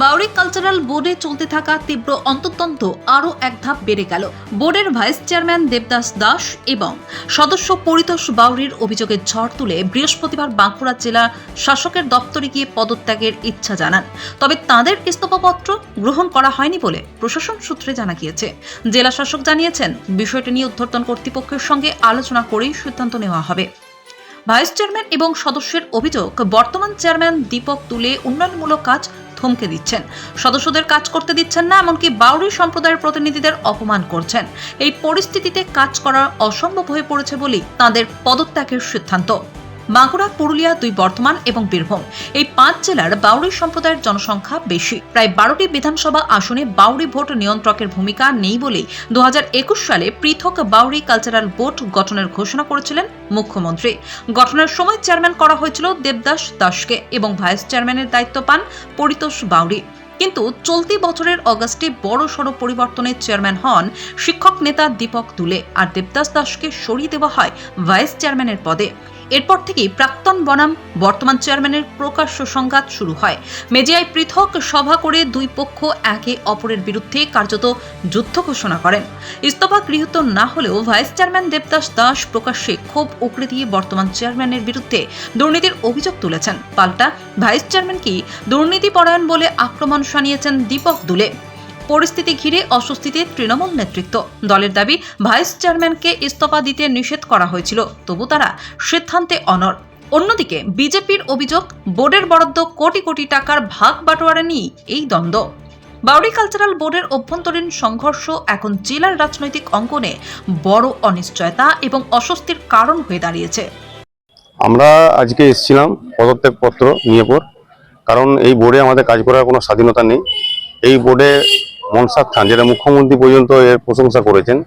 Bauri cultural বোর্ডে চলতে থাকা তীব্র অন্তর্দ্বন্দ্ব আরও এক ধাপ বেড়ে গেল। বোর্ডের ভাইস চেয়ারম্যান দেবদাস দাস এবং সদস্য পরিতোষ বাউরির অভিযোগের ঝড় তুলে বৃহস্পতিবার বাঁকুড়া জেলা শাসকের দপ্তরে গিয়ে পদত্যাগের ইচ্ছা জানান। তবে তাঁদের ইস্তফাপত্র গ্রহণ করা হয়নি বলে প্রশাসন সূত্রে জানা গিয়েছে। জেলা শাসক জানিয়েছেন, বিষয়টি নিয়ে উদ্ধর্তন কর্তৃপক্ষের সঙ্গে আলোচনা করেই সিদ্ধান্ত নেওয়া হবে। ভাইস চেয়ারম্যান এবং সদস্যের অভিযোগ, বর্তমান চেয়ারম্যান দীপক তুলে উন্নয়নমূলক কাজ থমকে দিচ্ছেন। সদস্যদের কাজ করতে দিচ্ছেন না, এমনকি বাউরি সম্প্রদায়ের প্রতিনিধিদের অপমান করছেন। এই পরিস্থিতিতে কাজ করা অসম্ভব হয়ে পড়েছে বলেই তাঁদের পদত্যাগের সিদ্ধান্ত। বাঁকুড়া পুরুলিয়া, দুই বর্ধমান এবং বীরভূম। এই পাঁচ জেলার বাউরি সম্প্রদায়ের জনসংখ্যা বেশি। প্রায় বারোটি বিধানসভা আসনে বাউরি ভোট নিয়ন্ত্রকের ভূমিকা নেই বলেই দুহাজার একুশ সালে পৃথক বাউরি কালচারাল বোর্ড গঠনের ঘোষণা করেছিলেন মুখ্যমন্ত্রী। গঠনের সময় চেয়ারম্যান করা হয়েছিল দেবদাস দাসকে এবং ভাইস চেয়ারম্যানের দায়িত্ব পান পরিতোষ বাউরি কিন্তু চলতি বছরের অগস্টে বড় সড় পরিবর্তনের চেয়ারম্যান হন শিক্ষক নেতা দীপক তুলে আর দেবদাস দাসকে সরিয়ে দেওয়া হয় ভাইস চেয়ারম্যানের পদে। এরপর থেকেই প্রাক্তন বনাম বর্তমান চেয়ারম্যানের প্রকাশ্য সংঘাত শুরু হয়। মেজিয়ায় পৃথক সভা করে দুই পক্ষ একে অপরের বিরুদ্ধে কার্যত যুদ্ধ ঘোষণা করেন। ইস্তফা গৃহীত না হলেও ভাইস চেয়ারম্যান দেবদাস দাস প্রকাশ্যে ক্ষোভ উকড়ে দিয়ে বর্তমান চেয়ারম্যানের বিরুদ্ধে দুর্নীতির অভিযোগ তুলেছেন। পাল্টা ভাইস চেয়ারম্যানকে দুর্নীতি পরায়ণ বলে আক্রমণ শানিয়েছেন দীপক দুলে। পরিস্থিতি ঘিরে অস্বস্তিতে তৃণমূল নেতৃত্ব। দলের দাবি, ভাইস চেয়ারম্যানকে ইস্তফা দিতে নিষেধ করা হয়েছিল, তবু তারা সিদ্ধান্তে অনড়। অন্যদিকে, বিজেপির অভিযোগ, বোর্ডের বরাদ্দ কোটি কোটি টাকার ভাগ বাটোয়ারা নিয়ে এই দ্বন্দ্ব। বাউরি কালচারাল বোর্ডের অভ্যন্তরীণ সংঘর্ষ এখন জেলার রাজনৈতিক অঙ্গনে বড় অনিশ্চয়তা এবং অস্বস্তির কারণ হয়ে দাঁড়িয়েছে। আমরা আজকে এসেছিলাম পদত্যাগপত্র নিয়ে পর, কারণ এই বোর্ডে আমাদের কাজ করার কোনো স্বাধীনতা নেই। এই বোর্ডে মনসার থান যেটা মুখ্যমন্ত্রী পর্যন্ত এর প্রশংসা করেছেন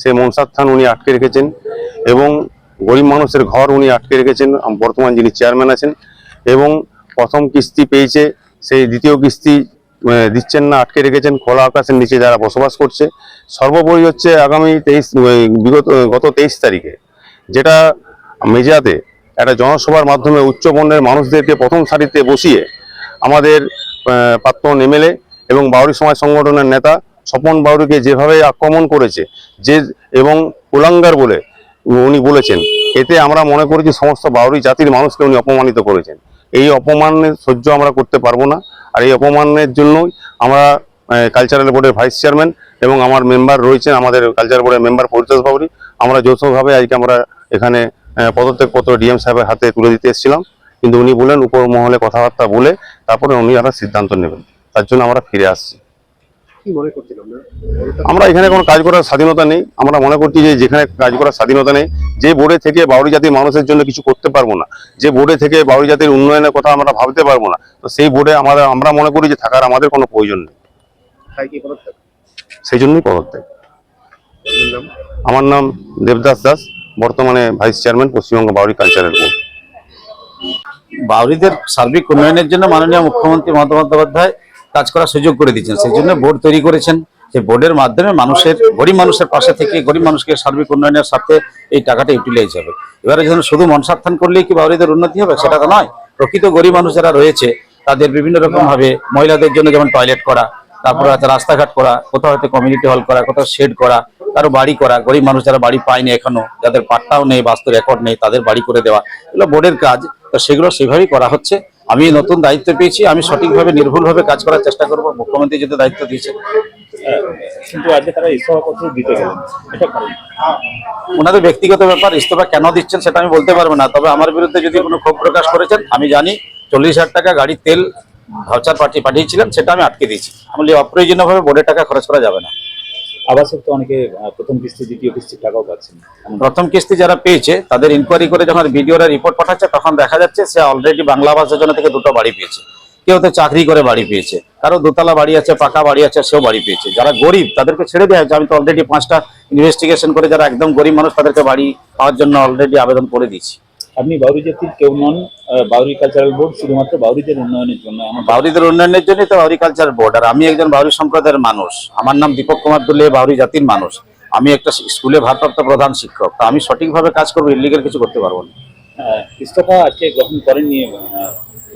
সেই মনসার থান উনি আটকে রেখেছেন এবং গরিব মানুষের ঘর উনি আটকে রেখেছেন বর্তমান যিনি চেয়ারম্যান আছেন এবং প্রথম কিস্তি পেয়েছে, সেই দ্বিতীয় কিস্তি দিচ্ছেন না, আটকে রেখেছেন, খোলা আকাশের নিচে যারা বসবাস করছে। সর্বোপরি হচ্ছে আগামী তেইশ বিগত গত তেইশ তারিখে, যেটা মেজাতে একটা জনসভার মাধ্যমে উচ্চবর্ণের মানুষদেরকে প্রথম সারিতে বসিয়ে আমাদের প্রাক্তন এমএলএ এবং বাউরি সমাজ সংগঠনের নেতা স্বপন বাউরিকে যেভাবে আক্রমণ করেছে, যে এবং কুলাঙ্গার বলে উনি বলেছেন, এতে আমরা মনে করি যে সমস্ত বাউরি জাতির মানুষকে উনি অপমানিত করেছেন। এই অপমানের সহ্য আমরা করতে পারব না, আর এই অপমানের জন্যই আমরা কালচারাল বোর্ডের ভাইস চেয়ারম্যান এবং আমার মেম্বার রয়েছেন, আমাদের কালচারাল বোর্ডের মেম্বার পরিতোষ বাউরি। আমরা যৌথভাবে আজকে আমরা এখানে পদত্যাগপত্র ডিএম সাহেবের হাতে তুলে দিতে এসেছিলাম। কিন্তু উনি বলেন উপর মহলে কথাবার্তা বলে তারপরে উনি আবার সিদ্ধান্ত নেবেন। তার জন্য আমরা ফিরে আসছি। কি মনে করছেন আপনারা? আমরা এখানে কোনো কাজ করার স্বাধীনতা নেই। আমরা মনে করছি যে যেখানে কাজ করার স্বাধীনতা নেই যে বোর্ডে থেকে বাউরি জাতির মানুষের জন্য কিছু করতে পারব না যে বোর্ডে থেকে বাউরি জাতির উন্নয়নের কথা আমরা ভাবতে পারব না তো সেই বোর্ডে আমাদের আমরা মনে করি যে থাকার আমাদের কোনো প্রয়োজন নেই। তাই কি পদত্যাগ সেই জন্যই পদত্যাগ আমার নাম দেবদাস দাস বর্তমানে ভাইস চেয়ারম্যান পশ্চিমবঙ্গ বাউরি কালচারের বোর্ড। বাউরিদের সার্বিক উন্নয়নের জন্য মাননীয় মুখ্যমন্ত্রী মমতা বন্দ্যোপাধ্যায় কাজ করার সুযোগ করে দিচ্ছেন সেই জন্য বোর্ড তৈরি করেছেন। যে বোর্ডের মাধ্যমে মানুষের, গরিব মানুষের পাশে থেকে গরিব মানুষকে সার্বিক উন্নয়নের সাথে এই টাকাটা ইউটিলাইজ হবে। এবারে যখন শুধু মনসাত্থান করলেই কি বাউরিদের উন্নতি হবে? সেটা তো নয়। প্রকৃত গরিব মানুষ যারা রয়েছে, তাদের বিভিন্ন রকম ভাবে মহিলাদের জন্য যেমন টয়লেট করা, তারপরে হয়তো রাস্তাঘাট করা, কোথাও হয়তো কমিউনিটি হল করা, কোথাও শেড করা, কারও বাড়ি করা, গরিব মানুষ যারা বাড়ি পায়নি এখনও, যাদের পাট্টাও নেই বাস্তু রেকর্ড নেই, তাদের বাড়ি করে দেওয়া, এগুলো বোর্ডের কাজ। তো সেগুলো সেভাবেই করা হচ্ছে। আমি নতুন দায়িত্ব পেয়েছি আমি সঠিকভাবে নির্ভুলভাবে কাজ করার চেষ্টা করব মুখ্যমন্ত্রী যেহেতু দায়িত্ব দিয়েছেন। কিন্তু আজকে তারা ইস্তফাপত্র দিতে গেলেন এটা ওনাদের ব্যক্তিগত ব্যাপার ইস্তফা কেন দিচ্ছেন সেটা আমি বলতে পারব না তবে আমার বিরুদ্ধে যদি কোনো ক্ষোভ প্রকাশ করেছেন আমি জানি চল্লিশ হাজার টাকা গাড়ির তেল ভাউচার পাঠিয়ে পাঠিয়েছিলেন সেটা আমি আটকে দিয়েছি। আমি অপ্রয়োজনীয়ভাবে বোর্ডের টাকা খরচ করা যাবে না। আবাসিক তো অনেকে প্রথম কিস্তি, দ্বিতীয় কিস্তির টাকাও পাচ্ছেন। প্রথম কিস্তি যারা পেয়েছে, তাদের ইনকোয়ারি করে যখন ভিডিওরা রিপোর্ট পাঠাচ্ছে, তখন দেখা যাচ্ছে সে অলরেডি বাংলা আবাস যোজনা থেকে দুটো বাড়ি পেয়েছে। কেউ তো চাকরি করে বাড়ি পেয়েছে, কারও দোতলা বাড়ি আছে, পাকা বাড়ি আছে সেও বাড়ি পেয়েছে। যারা গরিব, তাদেরকে ছেড়ে দেওয়া হয়েছে। আমি তো অলরেডি পাঁচটা ইনভেস্টিগেশন করে যারা একদম গরিব মানুষ, তাদেরকে বাড়ি পাওয়ার জন্য অলরেডি আবেদন করে দিয়েছি। আপনি বাউরি জাতির কেউ নন বাউরি কালচারাল বোর্ড শুধুমাত্র বাউরিদের উন্নয়নের জন্য বাউরিদের উন্নয়নের জন্যই তো বাউরিকালচার বোর্ড আর আমি একজন বাউরি সম্প্রদায়ের মানুষ। আমার নাম দীপক কুমার দুলে বাউরি জাতির মানুষ। আমি একটা স্কুলে ভারপ্রাপ্ত প্রধান শিক্ষক। তা আমি সঠিকভাবে কাজ করব ইলিগেল কিছু করতে পারব না। আহ, ইস্তফা আজকে গ্রহণ করেননি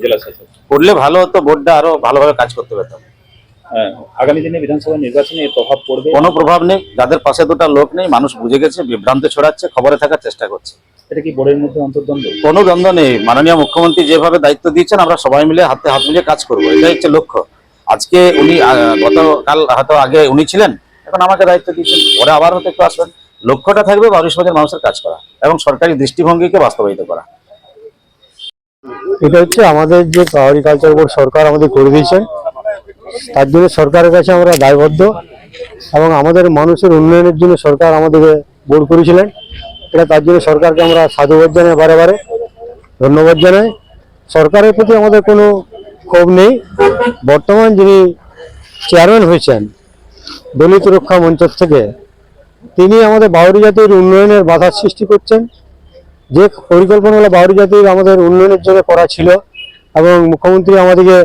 জেলা শাসক। করলে ভালো হতো বোর্ডটা আরও ভালোভাবে কাজ করতে পারতাম আহ, আগামী দিনে বিধানসভা নির্বাচনে এর প্রভাব পড়বে? কোনো প্রভাব নেই। যাদের পাশে দুটা লোক নেই মানুষ বুঝে গেছে বিভ্রান্ত ছড়াচ্ছে খবরে থাকার চেষ্টা করছে। এটা কি বোর্ডের মধ্যে অন্তর্দ্বন্দ্ব? কোনো দ্বন্দ্ব নেই। মাননীয় মুখ্যমন্ত্রী যেভাবে দায়িত্ব দিয়েছেন আমরা সবাই মিলে হাতে হাত মিলিয়ে কাজ করব। এটাই হচ্ছে লক্ষ্য। আজকে উনি গতকাল হয়তো আগে উনি ছিলেন এখন আমাকে দায়িত্ব দিয়েছেন। পরে আবার হয়তো একটু আসবেন। লক্ষ্যটা থাকবে বাউরি সমাজের মানুষের কাজ করা এবং সরকারি দৃষ্টিভঙ্গিকে বাস্তবায়িত করা। এটা হচ্ছে আমাদের যে পাহাড়ি কালচার বোর্ড সরকার আমাদের করে দিয়েছেন তার জন্য সরকারের কাছে আমরা দায়বদ্ধ এবং আমাদের মানুষের উন্নয়নের জন্য সরকার আমাদেরকে বোর্ড করেছিলেন। এটা তার জন্য সরকারকে আমরা সাধুবাদ জানাই বারে বারে, ধন্যবাদ জানাই। সরকারের প্রতি আমাদের কোনো ক্ষোভ নেই। বর্তমান যিনি চেয়ারম্যান হয়েছেন, দলিত রক্ষা মঞ্চ থেকে, তিনি আমাদের বাউরি জাতির উন্নয়নের বাধার সৃষ্টি করছেন। যে পরিকল্পনাগুলো বাউরি জাতির আমাদের উন্নয়নের জন্য করা ছিল, এবং মুখ্যমন্ত্রী আমাদেরকে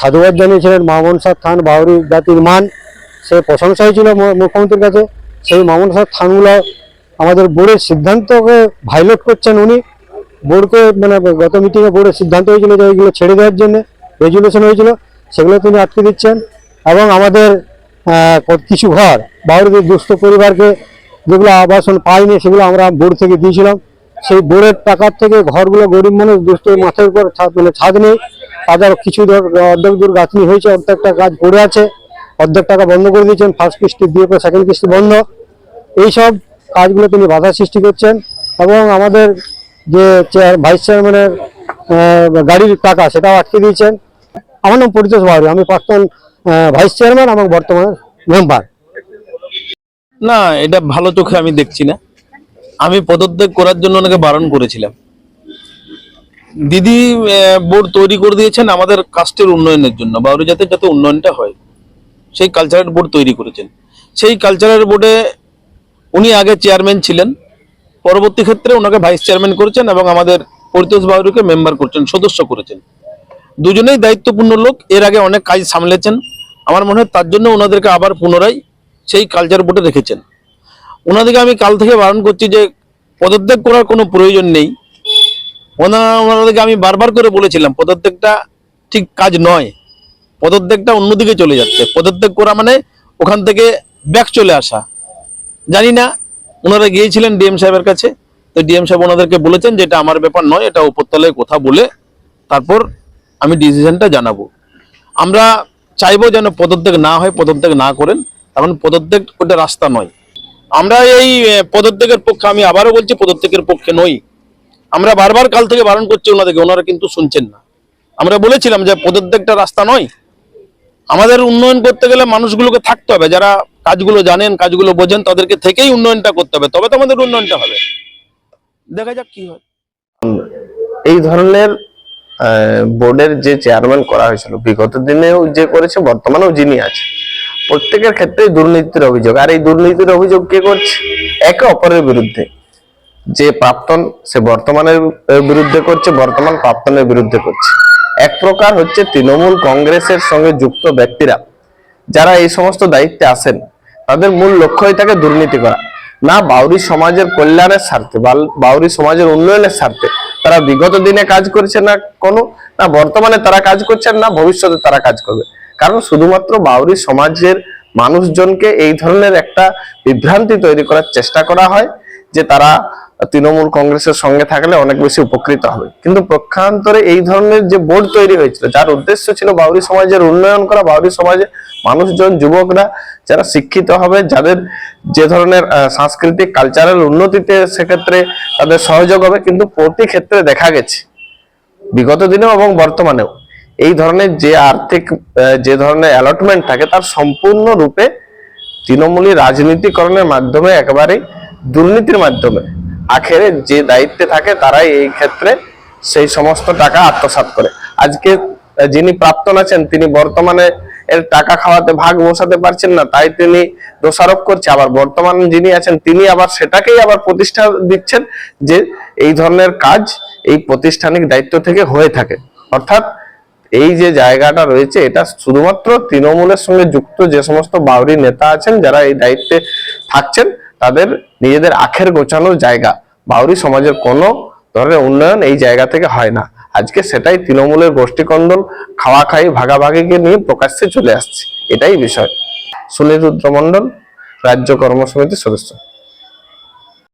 সাধুবাদ জানিয়েছিলেন মা মনসার থান বাউরি জাতির মান, সে প্রশংসা হয়েছিল মুখ্যমন্ত্রীর কাছে। সেই মা মনসার থানগুলো আমাদের বোর্ডের সিদ্ধান্তকে ভাইলেট করছেন উনি। বোর্ডকে মানে গত মিটিংয়ে বোর্ডের সিদ্ধান্ত হয়েছিল যে ওইগুলো ছেড়ে দেওয়ার জন্য রেজুলেশন হয়েছিল, সেগুলো তিনি আটকে দিচ্ছেন। এবং আমাদের কিছু ঘর, বাউরিদের দুস্থ পরিবারকে যেগুলো আবাসন পায়নি, সেগুলো আমরা বোর্ড থেকে দিয়েছিলাম। সেই বোর্ডের টাকার থেকে ঘরগুলো গরিব মানুষ দুস্থ মাথার উপর মানে ছাদ নেই। তাদের কিছু অর্ধেক দূর গাঁথনি হয়েছে, অর্ধেকটা কাজ পড়ে আছে। অর্ধেক টাকা বন্ধ করে দিয়েছেন ফার্স্ট কিস্তি দিয়ে পর সেকেন্ড কিস্তি বন্ধ। এইসব কাজগুলো তিনি বাধা সৃষ্টি করছেন এবং আমাদের যে ভাইস চেয়ারম্যানের গাড়ির টাকা সেটাও আটকে দিয়েছেন। আমার নাম পরিতোষ বাউরি আমি প্রাক্তন ভাইস চেয়ারম্যান এবং বর্তমানে মেম্বার না, এটা ভালো চোখে আমি দেখছি না। আমি পদত্যাগ করার জন্য ওনাকে বারণ করেছিলাম। দিদি বোর্ড তৈরি করে দিয়েছেন আমাদের কাস্টের উন্নয়নের জন্য, বাউরি জাতের যাতে উন্নয়নটা হয়, সেই কালচারাল বোর্ড তৈরি করেছেন। সেই কালচারাল বোর্ডে উনি আগে চেয়ারম্যান ছিলেন। পরবর্তী ক্ষেত্রে ওনাকে ভাইস চেয়ারম্যান করেছেন এবং আমাদের পরিতোষ বাউরিকে মেম্বার করছেন, সদস্য করেছেন। দুজনেই দায়িত্বপূর্ণ লোক, এর আগে অনেক কাজ সামলেছেন। আমার মনে হয় তার জন্য ওনাদেরকে আবার পুনরায় সেই কালচার বোর্ডে রেখেছেন। ওনাদেরকে আমি কাল থেকে বারণ করছি যে পদত্যাগ করার কোনো প্রয়োজন নেই। ওনা ওনাদেরকে আমি বারবার করে বলেছিলাম, পদত্যাগটা ঠিক কাজ নয়। পদত্যাগটা অন্যদিকে চলে যাচ্ছে। পদত্যাগ করা মানে ওখান থেকে ব্যাক চলে আসা। জানি না, ওনারা গিয়েছিলেন ডিএম সাহেবের কাছে। তো ডিএম সাহেব ওনাদেরকে বলেছেন যে এটা আমার ব্যাপার নয়, এটা উপরতলায় কথা বলে তারপর আমি ডিসিশনটা জানাব। আমরা চাইব যেন পদত্যাগ না হয়, পদত্যাগ না করেন, কারণ পদত্যাগ ওটা রাস্তা নয়। আমরা এই পদত্যাগের পক্ষে, আমি আবারও বলছি, পদত্যাগের পক্ষে নই। আমরা বারবার কাল থেকে বারণ করছি ওনাদেরকে, ওনারা কিন্তু শুনছেন না। আমরা বলেছিলাম যে পদত্যাগটা রাস্তা নয় আমাদের উন্নয়ন করতে গেলে মানুষগুলোকে থাকতে হবে। যারা কাজগুলো জানেন, কাজগুলো বোঝেন, তাদেরকে থেকেই উন্নয়নটা করতে হবে। তবে তো আমাদের উন্নয়নটা হবে। দেখা যাক কি হয়। এই ধরনের বোর্ডের যে চেয়ারম্যান করা হয়েছিল, বিগত দিনেও যে করেছে, বর্তমানেও যিনি আছে প্রত্যেকের ক্ষেত্রেই দুর্নীতির অভিযোগ। আর এই দুর্নীতির অভিযোগ কে করছে? একে অপরের বিরুদ্ধে। যে প্রাপ্তন সে বর্তমানের বিরুদ্ধে করছে, বর্তমান প্রাপ্তনের বিরুদ্ধে করছে। এক প্রকার হচ্ছে তৃণমূল কংগ্রেসের সঙ্গে যুক্ত ব্যক্তিরা, যারা এই সমস্ত দায়িত্বে আসেন তাদের মূল লক্ষ্যই থাকে দুর্নীতি করা। না বাউরি সমাজের কল্যাণের স্বার্থে বাউরি সমাজের উন্নয়নের স্বার্থে তারা বিগত দিনে কাজ করেছে না কোনো, না বর্তমানে তারা কাজ করছেন না, ভবিষ্যতে তারা কাজ করবে। কারণ শুধুমাত্র বাউরি সমাজের মানুষজনকে এই ধরনের একটা বিভ্রান্তি তৈরি করার চেষ্টা করা হয়, যে তারা তৃণমূল কংগ্রেসের সঙ্গে থাকলে অনেক বেশি উপকৃত হবে। কিন্তু প্রক্ষান্তরে এই ধরনের যে বোর্ড তৈরি হয়েছিল, যার উদ্দেশ্য ছিল বাউরি সমাজের উন্নয়ন করা, বাউরি সমাজে মানুষজন, যুবকরা যারা শিক্ষিত হবে, যাদের যে ধরনের সাংস্কৃতিক কালচারাল উন্নতিতে সেক্ষেত্রে তাদের সহযোগ হবে। কিন্তু প্রতি ক্ষেত্রে দেখা গেছে, বিগত দিনেও এবং বর্তমানেও, এই ধরনের যে আর্থিক যে ধরনের অ্যালটমেন্ট থাকে, তার সম্পূর্ণ রূপে তৃণমূলী রাজনীতিকরণের মাধ্যমে একেবারে দুর্নীতির মাধ্যমে আখেরে যে দায়িত্বে থাকে তারাই এই ক্ষেত্রে সেই সমস্ত টাকা আত্মসাৎ করে। আজকে যিনি প্রাপ্তন আছেন, তিনি বর্তমানে এর টাকা খাওয়াতে ভাগ বসাতে পারছেন না, তাই তিনি দোষারোপ করছে। আবার বর্তমান যিনি আছেন, তিনি আবার সেটাকেই আবার প্রতিষ্ঠা দিচ্ছেন যে এই ধরনের কাজ এই প্রতিষ্ঠানিক দায়িত্ব থেকে হয়ে থাকে। অর্থাৎ এই যে জায়গাটা রয়েছে, এটা শুধুমাত্র তৃণমূলের সঙ্গে যুক্ত যে সমস্ত বাউরি নেতা আছেন, যারা এই দায়িত্বে থাকছেন তাদের নিজেদের আখের গোছানোর জায়গা। বাউরি সমাজের কোনো ধরনের উন্নয়ন এই জায়গা থেকে হয় না। আজকে সেটাই তৃণমূলের গোষ্ঠীকন্দল খাওয়া খাই ভাগাভাগিকে নিয়ে প্রকাশ্যে চলে আসছে। এটাই বিষয়। সুনীল রুদ্র মণ্ডল, রাজ্য কর্মসমিতির সদস্য।